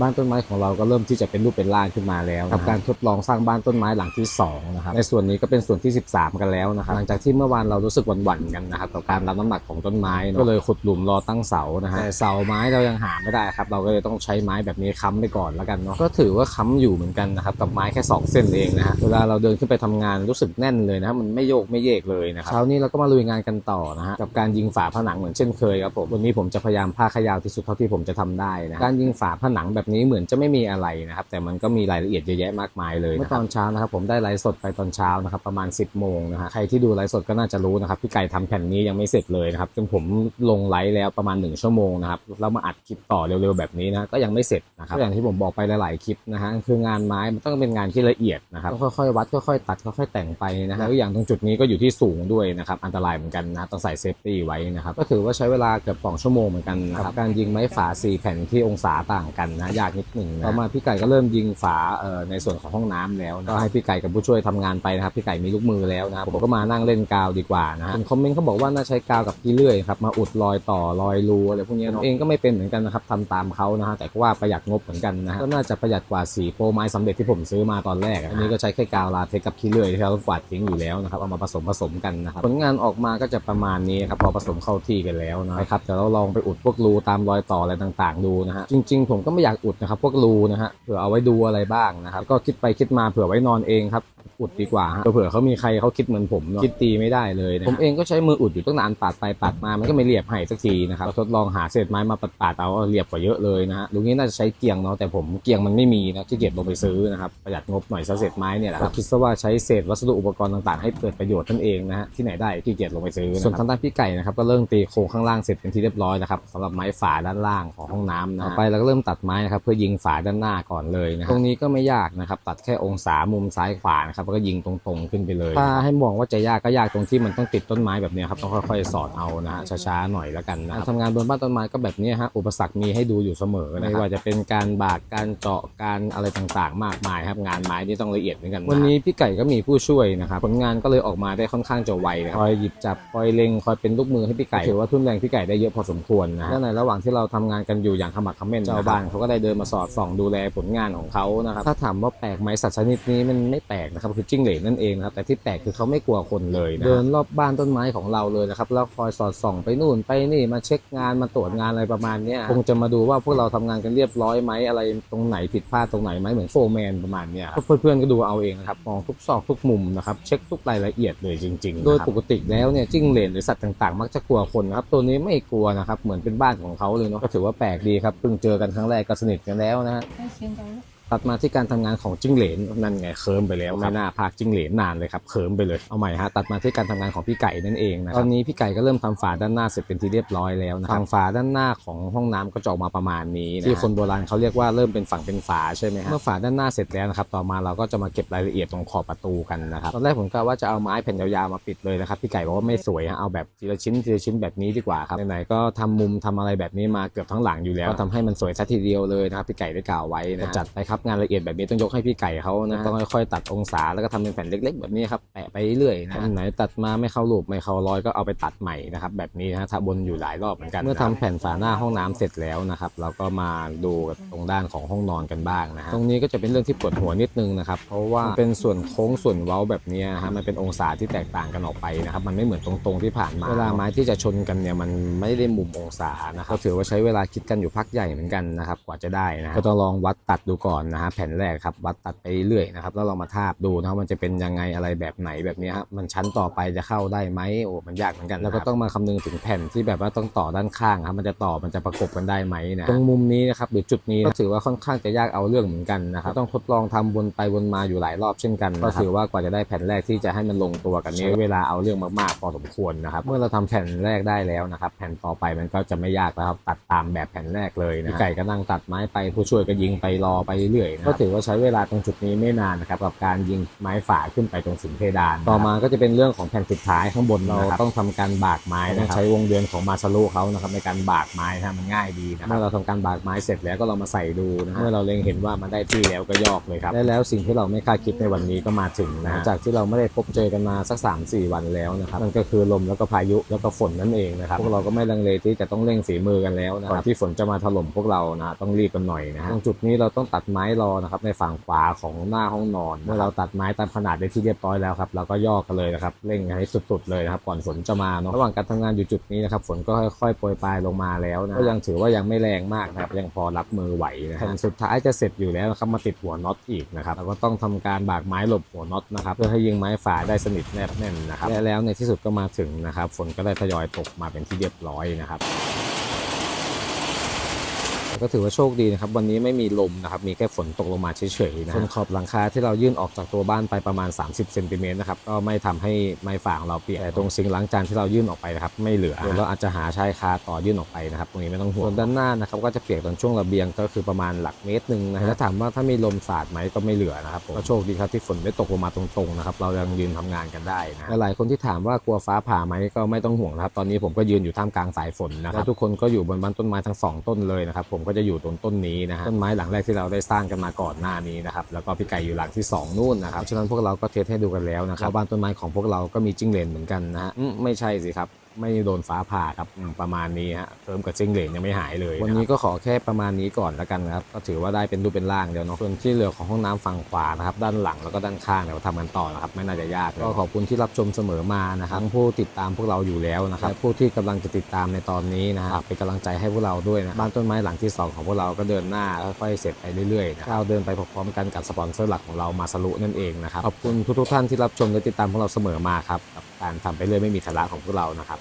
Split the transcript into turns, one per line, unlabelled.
บ้านต้นไม้ของเราก็เริ่มที่จะเป็นรูปเป็นร่างขึ้นมาแล้วกับการทดลองสร้างบ้านต้นไม้หลังที่สองนะครับในส่วนนี้ก็เป็นส่วนที่ 13 กันแล้วนะครับหลังจากที่เมื่อวานเรารู้สึกหวั่นๆกันนะครับกับการรับน้ำหนักของต้นไม้เนอะก็เลยขุดหลุมรอตั้งเสานะฮะแต่เสาไม้เรายังหาไม่ได้ครับเราก็เลยต้องใช้ไม้แบบนี้ค้ำไปก่อนแล้วกันเนาะก็ถือว่าค้ำอยู่เหมือนกันนะครับกับไม้แค่สองเส้นเองนะฮะเวลาเราเดินขึ้นไปทำงานรู้สึกแน่นเลยนะมันไม่โยกไม่เยกเลยนะครับเช้านี้เราก็มาลุยงานกันต่อนะฮะกับการยิงฝาผนังเหมือนเช่นเคยครับผมวันนี้ผมจะพยายามพาขยาวที่สุดเท่าที่ผมจะทำได้นะการยิงฝาผนังแบบนี้เหมือนจะไม่มีอะไรนะครับ แต่มันก็มีรายละเอียดเยอะแยะมากมายเลยเมื่อตอนเช้านะครับผมได้ไลฟ์สดไปตอนเช้านะครับประมาณ 10โมงนะฮะใครที่ดูไลฟ์สดก็น่าจะรู้นะครับพี่ไก่ทำแผ่นนี้ยังไม่เสร็จเลยนะครับจนผมลงไลฟ์แล้วประมาณ 1 ชั่วโมงนะครับแล้วมาอัดคลิปต่อเร็วๆแบบนี้นะก็ยังไม่เสร็จนะครับก็อย่างที่ผมบอกไปหลายๆคลิปนะฮะคืองานไม้มันต้องเป็นงานที่ละเอียดนะครับต้องค่อยๆวัดค่อยๆตัดค่อยๆแต่งไปนะฮะแล้วอย่างตรงจุดนี้ก็อยู่ที่สูงด้วยนะครับอันตรายเหมือนกันนะต้องใส่เซฟตี้ไว้นะครับก็ถือว่าใช้เวลาเกือบสองชั่วโมงเหมือนกันนะครับการยิงไม้ฝาสี่แผ่นที่องศาต่างกันนะยากนิดหนึ่งนะต่อมาพี่ไก่ก็เริ่มยิงฝาเอ่อในส่วนของห้องน้ำแล้วนะก็ให้พี่ไก่กับผู้ช่วยทำงานไปนะครับ พี่ไก่มีลูกมือแล้วนะครับผมก็มานั่งเล่นกาวดีกว่านะฮะเป็นคอมเมนต์เขาบอกว่าน่าใช้กาวกับที่เลื่อยครับมาอุดรอยต่อรอยรูอะไรพวกเนี้ยเนาะเองก็ไม่เป็นเหมือนกันนะครับทำตามเขานะฮะแต่ก็ว่าประหยัดงบเหมือนกันนะฮะก็น่าจะประหยัดกว่าสีโปรไม้สำเร็จที่ผมซื้อมาตอนแรกอะอันนี้ก็ใช้แค่กาวลาเทคกับขี้เลื่อยที่เรากวาดทิ้งอยู่แล้วนะครับเอามาผสมผสมกันนะครับผลงานออกมาก็จะประมาณนี้ครับพอผสมเข้าที่กันแล้วนะครับเดี๋ยวเราลองไปอุดพวกรูตามรอยต่ออะไรต่าง ๆ ดูนะฮะจริง ๆ ผมก็ไม่อยากอุดนะครับ พวกรูนะฮะเผื่อเอาไว้ดูอะไรบ้างนะครับ ก็คิดไปคิดมาเผื่อไว้นอนเองครับ อุดดีกว่าฮะเผื่อเขามีใครเขาคิดเหมือนผมเนาะคิดตีไม่ได้เลยนะผมเองก็ใช้มืออุดอยู่ตั้งนานปาดไปปาดมามันก็ไม่เรียบให้สักทีนะครับทดลองหาเศษไม้มาปาดปาดเอาเรียบกว่าเยอะเลยนะฮะลุงนี้น่าจะใช้เกียงเนาะแต่ผมเกียงมันไม่มีนะที่เกียจลงไปซื้อนะครับประหยัดงบหน่อยซะเศษไม้เนี่ยแหละครับคิดซะว่าใช้เศษวัสดุอุปกรณ์ต่างๆให้เกิดประโยชน์นั่นเองนะฮะที่ไหนได้ที่เกียจลงไปซื้อส่วนทางด้านพี่ไก่นะครับก็เริ่มตีโครงข้างล่างเสร็จเป็นที่เรียบร้อยนะครับสำหรับไม้ฝาด้านล่างของห้องน้ำนะต่อไปเราก็เริ่มตัดไม้นะครับเพื่อยิงฝาด้านหน้าก่อนเลยนะตรงนี้ก็ไม่ยากนะครับตัดแค่องศามุมซ้ายขวานะครับแล้วก็ยิงตรงๆขึ้นไปเลย ถ้าให้มองว่าจะยากก็ยากตรงที่มันต้องติดต้นไม้แบบเนี้ยครับต้องค่อยๆ สอดเอานะฮะช้าๆหน่อยแล้วกันนะทำงานบนบ้านต้นไม้ก็แบบเนี้ยฮะอุปสรรคมีให้ดูอยู่เสมอนะครับไม่ว่าจะเป็นการบากการเจาะการอะไรต่างๆ มากมายครับงานไม้นี่ต้องละเอียดเหมือนกันนะวันนี้พี่ไก่ก็มีผู้ช่วยนะครับผลงานก็เลยออกมาได้ค่อนข้างจะไวนะครับคอยหยิบจับคอยเล็งคอยเป็นลูกมือให้พี่ไก่ถือว่าทุ่นแรงพี่ไก่ได้เยอะพอสมควรนะและในระหว่างที่เราทำงานกันอยู่อย่างขมักเขม้นเจ้าบ้านเขาก็ได้เดินมาสอดส่องดูแลผลงานของเขานะครับถ้าถามว่าแปลกไหมสัตว์ชนิดนี้มันไม่แปลกนะครับคือจิ้งเหลนนั่นเองนะครับแต่ที่แปลกคือเขาไม่กลัวคนเลยนะเดินรอบบ้านต้นไม้ของเราเลยนะครับแล้วคอยสอดส่องไปนู่นไปนี่มาเช็คงานมาตรวจงานอะไรประมาณเนี้ยคงจะมาดูว่าพวกเราทำงานกันเรียบร้อยไหมอะไรตรงไหนผิดพลาดตรงไหนไหมเหมือนโฟร์แมนประมาณเนี้ยครับเพื่อนๆก็ดูเอาเองนะครับมองทุกซอกทุกมุมนะครับเช็คทุกรายละเอียดเลยจริงๆโดยปกติแล้วเนี่ยจิ้งเหลนหรือสัตว์ต่างๆ มักจะกลัวคนนะครับตัวนี้ไม่กลัวนะครับเหมือนเป็นบ้านของเขาเลยเนาะก็ถือว่าแปลกดีครับเพิ่งเจอกันครั้งแรกก็สนิทกันแล้วนะฮะ
ให้เสียงดังลูก
ตัดมาที่การทำงานของจิ้งเหลนนั่นไงเคิร์มไปแล้วไม่น่าพากจิ้งเหลนนานเลยครับเคิร์มไปเลยเอาใหม่ฮะตัดมาที่การทำงานของพี่ไก่นั่นเองนะตอนนี้พี่ไก่ก็เริ่มทำฝาด้านหน้าเสร็จเป็นที่เรียบร้อยแล้วนะทางฝาด้านหน้าของห้องน้ำก็จะออกมาประมาณนี้นะที่คนโบราณเขาเรียกว่าเริ่มเป็นฝั่งเป็นฝาใช่ไหมฮะเมื่อฝาด้านหน้าเสร็จแล้วนะครับต่อมาเราก็จะมาเก็บรายละเอียดตรงขอบประตูกันนะครับตอนแรกผมกะว่าจะเอาไม้แผ่นยาวๆมาปิดเลยนะครับพี่ไก่บอกว่าไม่สวยฮะเอาแบบทีละชิ้นทีละชิ้นแบบนี้ดีกว่าครับไหนๆก็ทำมุมทำอะไรแบบนี้มาเกือบทั้งหลังอยู่แล้วก็ทำให้มันสวยซะทีเดียวเลยนะครับพี่ไก่ได้กล่าวไว้นะจัดไปครับงานละเอียดแบบนี้ต้องยกให้พี่ไก่เขานะต้องค่อยๆตัดองศาแล้วก็ทำเป็นแผ่นเล็ก ๆ แบบนี้ครับแปะไปเรื่อยนะอันไหนตัดมาไม่เข้ารูปไม่เข้ารอยก็เอาไปตัดใหม่นะครับแบบนี้นะฮะถ้าบนอยู่หลายรอบเหมือนกันเมื่อทำแผ่นฝาหน้าห้องน้ำเสร็จแล้วนะครับเราก็มาดูกับตรงด้านของห้องนอนกันบ้างนะฮะตรงนี้ก็จะเป็นเรื่องที่ปวดหัวนิดนึงนะครับเพราะว่ามันเป็นส่วนโค้งส่วนเว้าแบบนี้นะฮะมันเป็นองศาที่แตกต่างกันออกไปนะครับมันไม่เหมือนตรงๆที่ผ่านมาเวลาไม้ที่จะชนกันเนี่ยมันไม่ได้มุมองศานะครับก็ถือว่าใช้เวลาคิดกันอยู่พักใหญ่เหมือนกันนะครับกว่าจะได้นะก็ต้องลองวัดตัดดูก่อนนะฮะแผ่นแรกครับวัดตัดไปเรื่อยนะครับแล้วเรามาทาบดูนะครับมันจะเป็นยังไงอะไรแบบไหนแบบนี้ครับมันชั้นต่อไปจะเข้าได้ไหมโอ้มันยากเหมือนกัน แล้วก็ต้องมาคำนึงถึงแผ่นที่แบบว่าต้องต่อด้านข้างครับมันจะต่อมันจะประกบกันได้ไหมนะตรงมุมนี้นะครับหรือจุดนี้ก็ถือว่าค่อนข้างจะยากเอาเรื่องเหมือนกันนะครับต้องทดลองทำวนไปวนมาอยู่หลายรอบเช่นกันก็ถือว่ากว่าจะได้แผ่นแรกที่จะให้มันลงตัวกันนี้เวลาเอาเรื่องมากๆพอสมควรนะครับเมื่อเราทำแผ่นแรกได้แล้วนะครับแผ่นต่อไปมันก็จะไม่ยากแล้วครับตัดตามแบบแผ่นแรกเลยนะพี่ไก่ก็นั่งตัดไม้ไปผู้ช่วยก็ยิงไปรอไปเรื่อยรื่อยๆนะก็ถือว่าใช้เวลาตรงจุดนี้ไม่นานนะครับกับการยิงไม้ฝาขึ้นไปตรงสิงเพดาน ต่อมาก็จะเป็นเรื่องของแผ่นสุดท้ายข้างบนเราต้องทำการบากไม้นะครับใช้วงเดือนของมาซารุเขานะครับในการบากไม้นะมันง่ายดีนะครับเมื่อเราทำการบากไม้เสร็จแล้วก็เรามาใส่ดูนะเมื่อเราเล็งเห็นว่ามันได้ที่แล้วก็ยอกเลยครับและแล้วสิ่งที่เราไม่คาดคิดในวันนี้ก็มาถึงนะหลังจากที่เราไม่ได้พบเจอกันมาสัก 3 4 วันแล้วนะครับมันก็คือลมแล้วก็พายุแล้วก็ฝนนั่นเองนะครับพวกเราก็ไม่ลังเลที่จะต้องเร่งฝีมือกันแล้วนะครับก่อนที่ฝนจะมาถล่มพวกเรานะต้องรีบกันหน่อยนะฮะตรงจุดนี้เราต้องตัดไม้รอนะครับ ในฝั่งขวาของหน้าห้องนอน เมื่อเราตัดไม้ตามขนาดได้ที่เรียบร้อยแล้วครับเราก็ย่อกันเลยนะครับเร่งให้สุดๆเลยนะครับก่อนฝนจะมาเนาะระหว่างการทำงานอยู่จุดนี้นะครับฝนก็ค่อยๆโปรยปลายลงมาแล้วนะก็ยังถือว่ายังไม่แรงมากนะครับยังพอรับมือไหวนะแผ่นสุดท้ายจะเสร็จอยู่แล้วนะครับมาติดหัวน็อตอีกนะครับเราก็ต้องทำการบากไม้หลบหัวน็อตนะครับเพื่อให้ยิงไม้ฝาได้สนิทแนบแน่นนะครับและแล้วในที่สุดก็มาถึงนะครับฝนก็ได้ทยอยตกมาเป็นที่เรียบร้อยนะครับ ก็ถือว่าโชคดีนะครับ วันนี้ไม่มีลมนะครับ มีแค่ฝนตกลงมาเฉยๆนะส่วนขอบหลังคาที่เรายื่นออกจากตัวบ้านไปประมาณ 30เซนติเมตรนะครับก็ไม่ทำให้ไม้ฝาของเราเปียกแต่ตรงซิงค์ล้างจานที่เรายื่นออกไปนะครับไม่เหลือเดี๋ยวเราอาจจะหาชายคาต่อยื่นออกไปนะครับตรงนี้ไม่ต้องห่วงส่วนด้านหน้านะครับก็จะเปียกตอนช่วงระเบียงก็คือประมาณหลักเมตรหนึ่งนะฮะแล้วถามว่าถ้ามีลมสาดไหมก็ไม่เหลือนะครับผมก็โชคดีครับที่ฝนไม่ตกลงมาตรงๆนะครับเรายังยืนทำงานกันได้นะและหลายคนที่ถามว่ากลัวฟ้าผ่าไหมก็ไม่ต้องห่วงนะครับตอนนี้ผมก็ยืนอยู่ท่ามกลางสายฝนนะครับแล้วทุกคนก็อยู่บนบ้านต้นไม้ทั้งสองต้นเลยนะครับผมก็จะอยู่ตรงต้นนี้นะฮะต้นไม้หลังแรกที่เราได้สร้างกันมาก่อนหน้านี้นะครับแล้วก็พี่ไก่อยู่หลังที่สองนู่นนะครับฉะนั้นพวกเราก็เทสให้ดูกันแล้วนะครับบ้านต้นไม้ของพวกเราก็มีจิ้งเหลนเหมือนกันนะฮะอืมไม่ใช่สิครับไม่โดนฟ้าผ่าครับอืมประมาณนี้ฮะเพิ่มกับจิ้งเหลนยังไม่หายเลย วันนี้ก็ขอแค่ประมาณนี้ก่อนแล้วกันนะครับก็ถือว่าได้เป็นรูปเป็นร่างเดียวเนาะส่วนที่เหลือของห้องน้ำฝั่งขวานะครับด้านหลังแล้วก็ด้านข้างเดี๋ยวทำกันต่อนะครับไม่น่าจะยากก็ขอบคุณที่รับชมเสมอมานะครับทั้งผู้ติดตามพวกเราอยู่แล้วนะครับและผู้ที่กำลังจะติดตามในตอนนี้นะครับเป็นกำลังใจให้พวกเราด้วยนะบ้านต้นไม้หลังที่สองของพวกเราก็เดินหน้าค่อยๆเสร็จไปเรื่อยๆนะเราเดินไปพร้อมๆกันกับสปอนเซอร์หลักของเรามาสรุนั่นเองนะครับขอบคุณทุกๆท่านที่รับชมและติดตามพวกเราเสมอมาครับกับการทำไปเรื่อยไม่มีสาระของพวกเรานะครับ